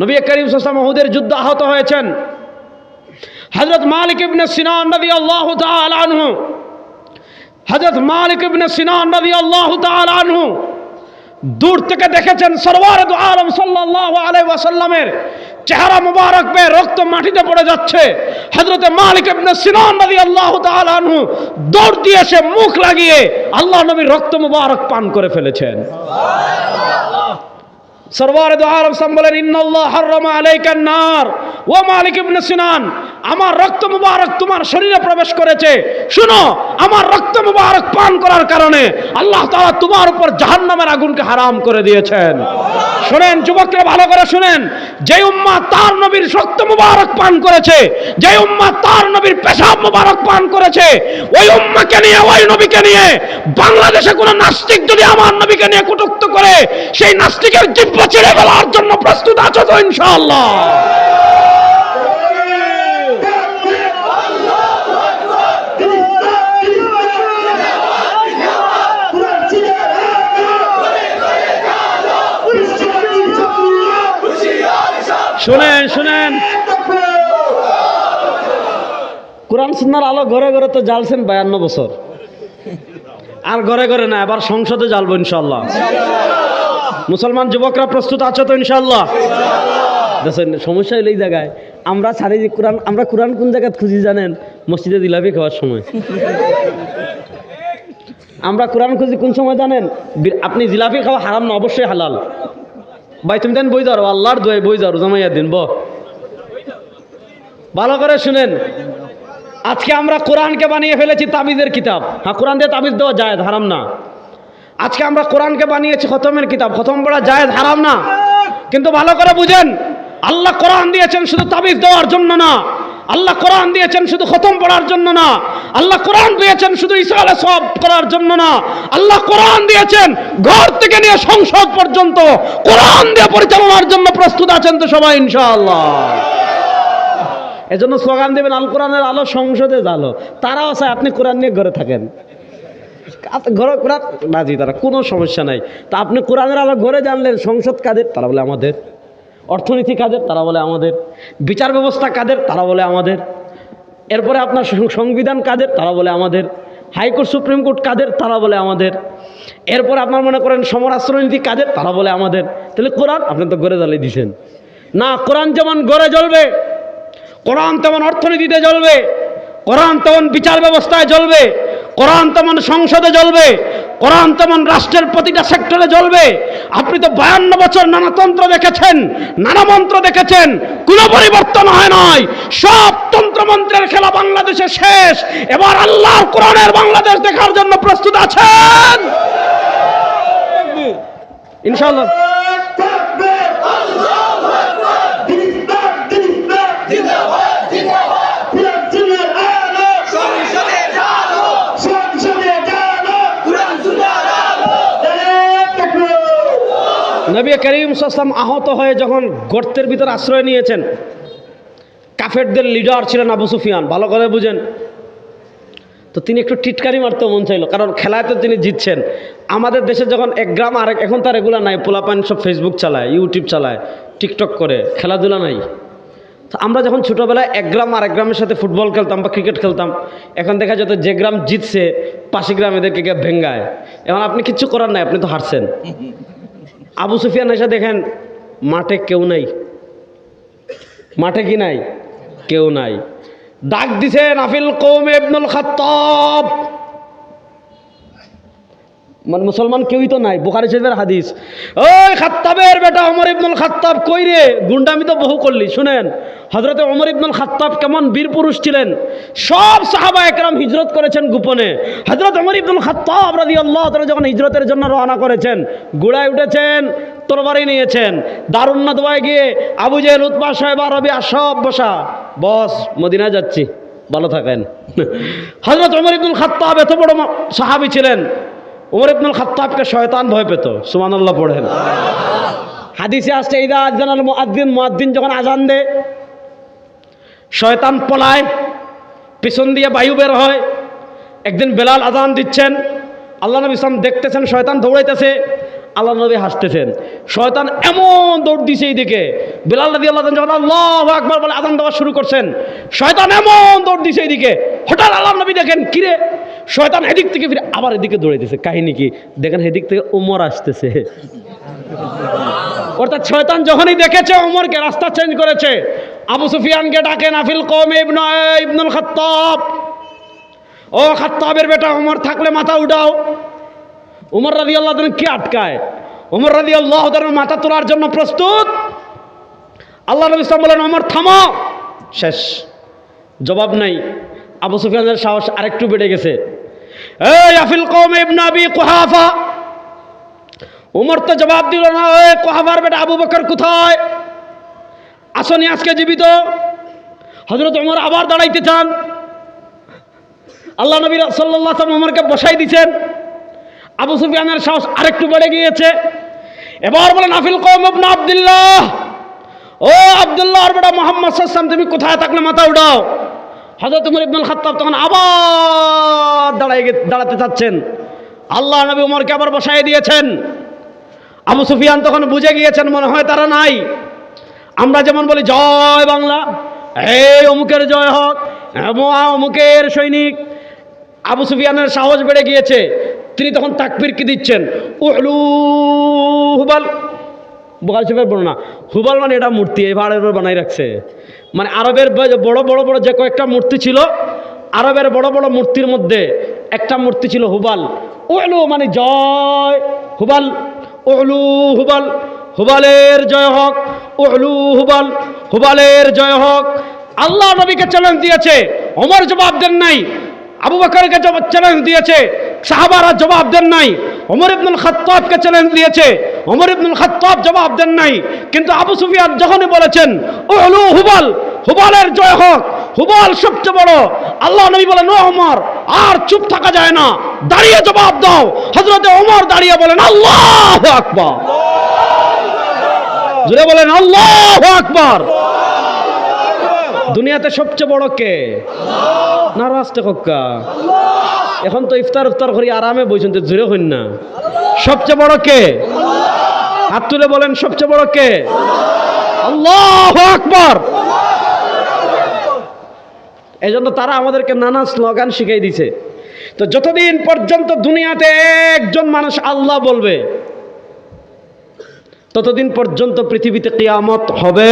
নবী করিম সাল্লাম উহুদের যুদ্ধ আহত হয়েছেন। হজরত মালিক ইবনে সিনান নবী আল্লাহ আনহু। হজরত মালিক ইবনে সিনান নবী আল্লাহ আনহু দূর থেকে দেখেছেন সরওয়ার আলম সাল্লাল্লাহু আলাইহি ওয়াসাল্লামের চেহারা মুবারক পে রক্ত মাটিতে পড়ে যাচ্ছে। হযরত মালিক ইবনে সিনান রাদিয়াল্লাহু তাআলা আনহু দৌড় দিয়ে সে মুখ লাগিয়ে আল্লাহ নবীর রক্ত মুবারক পান করে ফেলেছেন। সম্বলেন সাম বলেন, ইন্নাল্লাহ হাররামা আলাইকান নার। ও মালিক ইবনে সিনান, আমার রক্ত মুবারক তোমার শরীরে প্রবেশ করেছে। শুনো, আমার রক্ত মুবারক পান করার কারণে আল্লাহ তাআলা তোমার উপর জাহান্নামের আগুনকে হারাম করে দিয়েছেন। শুনেন, যুবকরা ভালো করে শুনেন। যে উম্মা তার নবীর সত্য মুবারক পান করেছে যে উম্মা তার নবীর পেশাব মুবারক পান করেছে, ওই উম্মাকে নিয়ে, ওই নবীকে নিয়ে, বাংলাদেশে কোনো নাস্তিক যদি আমার নবীকে নিয়ে কটুক্ত করে, সেই নাস্তিকের জিব্বা ছেড়ে ফেলার জন্য প্রস্তুত আছো তো ইনশাআল্লাহ। শুনেন শুনেন। কোরআন সুন্নার আলো ঘরে ঘরে তো জ্বালছেন বায়ান্ন বছর। আর ঘরে ঘরে না, এবার সংসদে জ্বালবো ইনশাল্লাহ মুসলমান যুবকরা প্রস্তুত আছো তো ইনশাল্লাহ দেখেন সমস্যা হলো এই জায়গায়। আমরা ছাড়ি যে কোরআন, আমরা কোরআন কোন জায়গায় খুঁজি জানেন? মসজিদে দিলাপি খাওয়ার সময়। আমরা কোরআন খুঁজি কোন সময় জানেন? আপনি জিলাপি খাওয়া হারাম না, অবশ্যই হালাল। ভাই, তুমি দেন বই যাও আল্লাহর দোয়ে বই যাও জামাইয়া দিন ব ভালো করে শুনেন। আজকে আমরা কোরআনকে বানিয়ে ফেলেছি তাবিজের কিতাব। হ্যাঁ কোরআন দিয়ে তাবিজ দেওয়া যায় হারাম না। আজকে আমরা কোরআনকে বানিয়েছি খতমের কিতাব। খতম পড়া যায় হারাম না। কিন্তু ভালো করে বুঝেন, আল্লাহ কোরআন দিয়েছেন শুধু তাবিজ দেওয়ার জন্য না। আল্লাহ কোরআন দিয়েছেন শুধু খতম পড়ার জন্য না। আল্লাহ কোরআন দিয়েছেন শুধু ইসরালে সব করার জন্য না। আল্লাহ কোরআন দিয়েছেন ঘর থেকে নিয়ে সংসদ পর্যন্ত। কোরআন দিয়ে পরিচালনার জন্য প্রস্তুত আছেন তো সবাই, ইনশাআল্লাহ। এজন্য স্লোগান দেবেন, আল কোরআনের আলো সংসদে জালো তারাও চায় আপনি কোরআন নিয়ে ঘরে থাকেন। ঘরে কোরআন রাজি তারা কোনো সমস্যা নাই। তা আপনি কোরআনের আলো ঘরে জানলেন, সংসদ কাদের? তারা বলে আমাদের। অর্থনীতি কাদের? তারা বলে আমাদের। বিচার ব্যবস্থা কাদের? তারা বলে আমাদের। এরপরে আপনার সংবিধান কাদের? তারা বলে আমাদের। হাইকোর্ট, সুপ্রিম কোর্ট কাদের? তারা বলে আমাদের। এরপর আপনার মনে করেন সমরাষ্ট্রনীতি কাদের? তারা বলে আমাদের। তাহলে কোরআন, আপনি তো গড়ে জ্বালিয়ে দিছেন। না, কোরআন যেমন গড়ে জ্বলবে, কোরআন তেমন অর্থনীতিতে জ্বলবে, কোরআন তেমন বিচার ব্যবস্থায় জ্বলবে, কোরআন তেমন সংসদে জ্বলবে কোরআন তেমন রাষ্ট্রের প্রতিটা সেক্টরে জ্বলবে। আপনি তো বায়ান্ন বছর নানা তন্ত্র দেখেছেন, নানা মন্ত্র দেখেছেন, কোনো পরিবর্তন হয় নয় সব তন্ত্রমন্ত্রের খেলা বাংলাদেশে শেষ। এবার আল্লাহ কোরআনের বাংলাদেশ দেখার জন্য প্রস্তুত আছেন। ইনশাআল্লাহ। নবী করিম সাল্লাম আহত হয়ে যখন গর্তের ভিতর আশ্রয় নিয়েছেন, কাফেরদের লিডার ছিলেন আবু সুফিয়ান, ভালো করে বুঝেন। তো তিনি একটু টিটকারি মারতে মন চাইলো, কারণ খেলায় তো তিনি জিতছেন। আমাদের দেশে যখন এক গ্রাম আর এখন তার এগুলা নাই, পোলাপান সব ফেসবুক চালায় ইউটিউব চালায় টিকটক করে, খেলাধুলা নাই। তো আমরা যখন ছোটোবেলায় এক গ্রাম আর এক গ্রামের সাথে ফুটবল খেলতাম বা ক্রিকেট খেলতাম, এখন দেখা যেত যে গ্রাম জিতছে পাশে গ্রাম এদেরকে গিয়ে ভেঙ্গায়। এখন আপনি কিচ্ছু করার নাই, আপনি তো হারছেন। আবু সুফিয়ান এসে দেখেন, মাঠে কেউ নাই। মাঠে কি নাই? কেউ নাই। ডাক দিছে নাফিল কৌম এবনুল খাত্তব। মানে মুসলমান কেউই তো নাই, বোখারি শরীফের হাদিস। ওই খাত্তাবের বেটা অমর ইবনুল খাত্তাব কই রে গুন্ডামি তো বহু করলি, শুনেন। হজরতে ওমর ইবনুল খাত্তাব কেমন বীর পুরুষ ছিলেন? সব সাহাবা একরাম হিজরত করেছেন গোপনে। হজরত ওমর ইবনুল খাত্তাব রাজি আল্লাহ যখন হিজরতের জন্য রওনা করেছেন, গুড়ায় উঠেছেন, তরবারি নিয়েছেন দারুন্না দোয়ায় গিয়ে আবু জেল উৎপা সাহেব রবি সব বসা। বস মদিনা যাচ্ছি, ভালো থাকেন। হজরত ওমর ইবনুল খাত্তাব এত বড় সাহাবি ছিলেন। ওমর ইবনুল খাত্তাবকে শয়তান ভয় পেত, সুবহানাল্লাহ পড়েন। হাদিসে আসছে, ইদা আজানাল মুআদ্দিন মুআদ্দিন যখন আজান দে শয়তান পলায়, পিছন দিয়ে বায়ু বের হয়, একদিন বেলাল আজান দিচ্ছেন, আল্লাহ নবী ইসলাম দেখতেছেন শয়তান দৌড়াইতেছে, আল্লাহ নবী হাসতেছেন। শয়তান এমন দৌড় দিছে এইদিকে, বেলাল নদী আল্লাহ যখন আল্লাহ আকবার বলে আদান দেওয়া শুরু করছেন, শয়তান এমন দৌড় দিছে এইদিকে, হঠাৎ আল্লাহ নবী দেখেন কিরে শয়তান এদিক থেকে ফিরে আবার এদিকে দৌড়ে দিছে কাহিনী কি? দেখেন এদিক থেকে উমর আসতেছে। অর্থাৎ শয়তান যখনই দেখেছে ওমরকে রাস্তা চেঞ্জ করেছে আবু সুফিয়ানকে ডাকেন আফিল কম ইবন ইবনুল খাত্তাব। ও খাত্তাবের বেটা ওমর থাকলে মাথা উঠাও। উমর রাজি আল্লাহ কি আটকায়? উমর রাজি আল্লাহ মাথা তোলার জন্য প্রস্তুত। আল্লাহ নবী ইসলাম বলেন ওমর থামো! শেষ। জবাব নাই। আবু সুফিয়ানের সাহস আরেকটু বেড়ে গেছে। এই আফিল কম ইবন আবি কুহাফা! উমর তো জবাব দিল না ওই কোহাবার বেটা আবু বকর কোথায়? আসনি আজকে জীবিত। হজরত উমর আবার দাঁড়াইতে চান। আল্লাহ নবী সাল্লাহ উমরকে বসাই দিছেন। আবু সুফিয়ানের সাহস আরেকটু বেড়ে গিয়েছে। এবার বলেন, আফিল কৌম ইবনে আব্দুল্লাহ। ও আব্দুল্লাহ, আর বেটা মোহাম্মদ সাল্লাম তুমি কোথায় থাকলে মাথা উঠাও? হজরত উমর ইবনুল খাত্তাব তখন আবার দাঁড়াই দাঁড়াতে চাচ্ছেন। আল্লাহ নবী উমরকে আবার বসাই দিয়েছেন। আবু সুফিয়ান তখন বুঝে গিয়েছেন, মনে হয় তারা নাই। আমরা যেমন বলি, জয় বাংলা। এই অমুকের জয় হোক এমন অমুকের সৈনিক। আবু সুফিয়ানের সাহস বেড়ে গিয়েছে। তিনি তখন তাকবির কি দিচ্ছেন? উহলু হুবাল। বোকাল শরীফের বর্ণনা, হুবাল মানে এটা মূর্তি, এই ভাড়ের বানাই রাখছে। মানে আরবের বড় বড় বড় যে কয়েকটা মূর্তি ছিল, আরবের বড় বড় মূর্তির মধ্যে একটা মূর্তি ছিল হুবাল। উহলু মানে জয়, হুবাল। উহলু হুবাল, হুবালের জয় হোক। উহলু হুবাল, হুবালের জয় হোক। আল্লাহ নবীকে চ্যালেঞ্জ দিয়েছে, ওমর জবাব দেন নাই, আবু বকরকে চ্যালেঞ্জ দিয়েছে, সাহাবারা জবাব দেন নাই, ওমর ইবনুল খাত্তাবকে চ্যালেঞ্জ দিয়েছে, ওমর ইবনুল খাত্তাব জবাব দেন নাই। কিন্তু আবু সুফিয়ান যখনই বলেছেন ওহলু হুবাল, হুবালের জয় হোক, হুবাল সবচেয়ে বড়, আল্লাহ নবী বলেন ওমর, আর চুপ থাকা যায় না, দাঁড়িয়ে জবাব দাও। হজরতে ওমর দাঁড়িয়ে বলেন, আল্লাহ আকবার। জুড়ে বলেন আল্লাহ আকবর! দুনিয়াতে সবচেয়ে বড় কে? না রাস্তে কক্কা এখন তো ইফতার উফতার করি আরামে বইছেন তো জুড়ে হইন না। সবচেয়ে বড় কে? হাত তুলে বলেন সবচেয়ে বড় কে? আল্লাহ আকবর। এই জন্য তারা আমাদেরকে নানা স্লোগান শিখাই দিছে। তো যতদিন পর্যন্ত দুনিয়াতে একজন মানুষ আল্লাহ বলবে ততদিন পর্যন্ত পৃথিবীতে কেয়ামত হবে